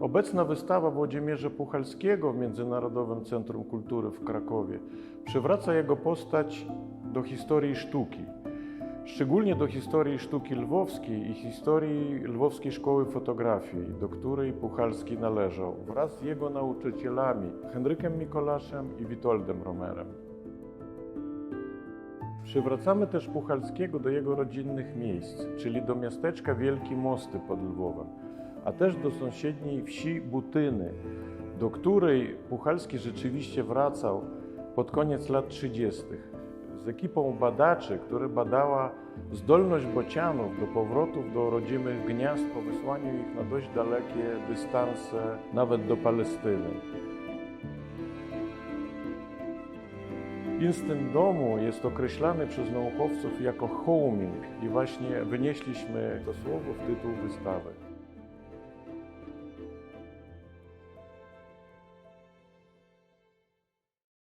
Obecna wystawa Włodzimierza Puchalskiego w Międzynarodowym Centrum Kultury w Krakowie przywraca jego postać do historii sztuki, szczególnie do historii sztuki lwowskiej i historii Lwowskiej Szkoły Fotografii, do której Puchalski należał, wraz z jego nauczycielami Henrykiem Mikolaszem i Witoldem Romerem. Przywracamy też Puchalskiego do jego rodzinnych miejsc, czyli do miasteczka Wielki Mosty pod Lwowem, a też do sąsiedniej wsi Butyny, do której Puchalski rzeczywiście wracał pod koniec lat 30. z ekipą badaczy, która badała zdolność bocianów do powrotów do rodzimych gniazd po wysłaniu ich na dość dalekie dystanse, nawet do Palestyny. Instynkt domu jest określany przez naukowców jako homing i właśnie wynieśliśmy to słowo w tytuł wystawy.